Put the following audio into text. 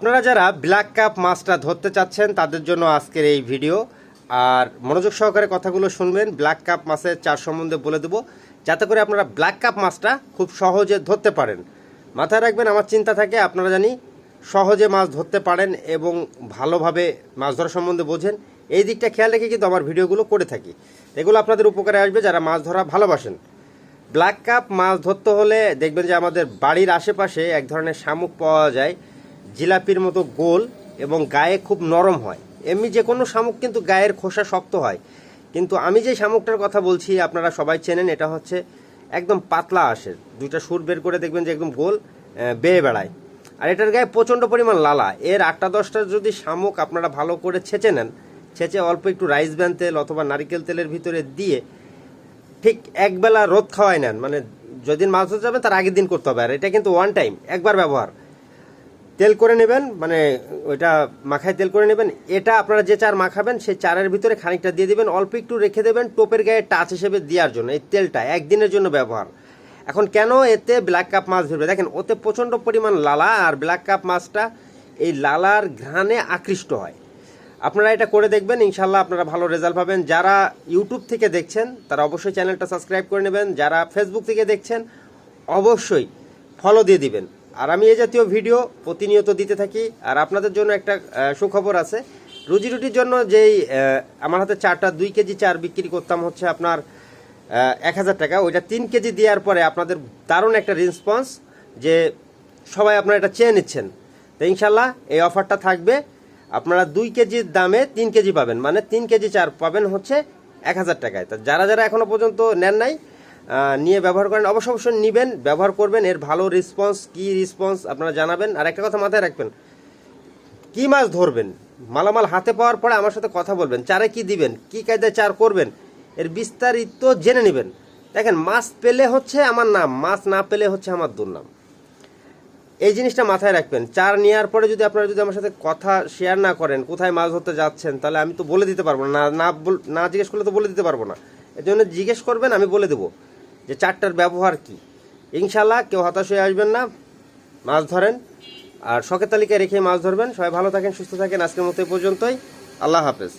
আপনারা যারা black cup মাছটা ধরতে চাচ্ছেন, তাদের জন্য আজকের এই ভিডিও আর মনোযোগ সহকারে কথাগুলো শুনবেন ব্ল্যাক কাপ মাছের চার সম্বন্ধে বলে দেবো, যাতে করে আপনারা ব্ল্যাক কাপ মাছটা খুব সহজে ধরতে পারেন। মাথায় রাখবেন, আমার চিন্তা থাকে, আপনারা জানি, সহজে মাছ ধরতে পারেন এবং ভালোভাবে মাছ ধরা সম্বন্ধে বোঝেন। এই দিকটা খেয়াল রেখে কিন্তু আমার ভিডিওগুলো করে থাকি। এগুলো আপনাদের উপকারে আসবে যারা মাছ ধরা ভালোবাসেন। ব্ল্যাক কাপ মাছ ধরতে হলে দেখবেন যে আমাদের বাড়ির আশেপাশে এক ধরনের শামুক পাওয়া যায়। জিলাপির মতো গোল এবং গায়ে খুব নরম হয়। এমনি যে কোনো শামুক কিন্তু গায়ের খোসা শক্ত হয়। কিন্তু আমি যে শামুকটার কথা বলছি, আপনারা সবাই চেনেন, এটা হচ্ছে একদম পাতলা আসে দুইটা সুর বের করে দেখবেন যে একদম গোল বেয়ে বেড়ায়। আর এটার গায়ে প্রচণ্ড পরিমাণ লালা। এর আটটা দশটা যদি শামুক আপনারা ভালো করে ছেঁচে নেন, ছেঁচে অল্প একটু রাইস ব্যান তেল অথবা নারিকেল তেলের ভিতরে দিয়ে ঠিক একবেলা রোদ খাওয়াই নেন। মানে যেদিন মাছ ধরতে যাবেন, তার আগের দিন করতে হবে। আর এটা কিন্তু ওয়ান টাইম একবার ব্যবহার। তেল করে নেবেন মানে ওইটা মাখায় তেল করে নেবেন। এটা আপনারা যে চার মাখাবেন, সেই চারের ভিতরে খানিকটা দিয়ে দেবেন। অল্প একটু রেখে দেবেন টোপের গায়ে টাচ হিসেবে দেওয়ার জন্য, এই তেলটা একদিনের জন্য ব্যবহার। এখন কেন এতে ব্ল্যাক কাপ মাছ ধরবে? দেখেন, ওতে প্রচণ্ড পরিমাণ লালা আর ব্ল্যাক কাপ মাছটা এই লালার ঘ্রাণে আকৃষ্ট হয়। আপনারা এটা করে দেখবেন ইনশাল্লাহ আপনারা ভালো রেজাল্ট পাবেন। যারা ইউটিউব থেকে দেখছেন, তারা অবশ্যই চ্যানেলটা সাবস্ক্রাইব করে নেবেন। যারা ফেসবুক থেকে দেখছেন, অবশ্যই ফলো দিয়ে দিবেন। আর আমি এই জাতীয় ভিডিও প্রতিনিয়ত দিতে থাকি, আর আপনাদের জন্য একটা সুখবর আছে। রুজি রুটির জন্য যেই আমার হাতে চারটা দুই কেজি চার বিক্রি করতাম হচ্ছে আপনার এক হাজার টাকা, ওইটা তিন কেজি দেওয়ার পরে আপনাদের দারুণ একটা রেসপন্স যে সবাই আপনারা এটা চেয়ে নিচ্ছেন। তো ইনশাল্লাহ এই অফারটা থাকবে। আপনারা দুই কেজির দামে তিন কেজি পাবেন মানে তিন কেজি চার পাবেন হচ্ছে এক হাজার টাকায়। তা যারা যারা এখনও পর্যন্ত নেন নাই নিয়ে ব্যবহার করেন। অবশ্য অবশ্যই নেবেন, ব্যবহার করবেন, এর ভালো রেসপন্স কি রেসপন্স আপনারা জানাবেন। আর একটা কথা মাথায় রাখবেন, কি মাছ ধরবেন? মালামাল হাতে পাওয়ার পরে আমার সাথে কথা বলবেন, চারে কি দিবেন, কি কায়দায় চার করবেন, এর বিস্তারিত জেনে নেবেন। দেখেন, মাছ পেলে হচ্ছে আমার নাম, মাছ না পেলে হচ্ছে আমার দুর্নাম। এই জিনিসটা মাথায় রাখবেন। চার নেওয়ার পরে যদি আপনারা যদি আমার সাথে কথা শেয়ার না করেন, কোথায় মাছ ধরতে যাচ্ছেন, তাহলে আমি তো বলে দিতে পারব না। না না জিজ্ঞেস করলে তো বলে দিতে পারব না। এর জন্য জিজ্ঞেস করবেন, আমি বলে দেবো। যে চারটার ব্যবহার কি? ইনশাল্লাহ কেউ হতাশ হয়ে আসবেন না, মাছ ধরেন। আর শখের তালিকায় রেখে মাছ ধরবেন। সবাই ভালো থাকেন, সুস্থ থাকেন। আজকের মতো এই পর্যন্তই। আল্লাহ হাফেজ।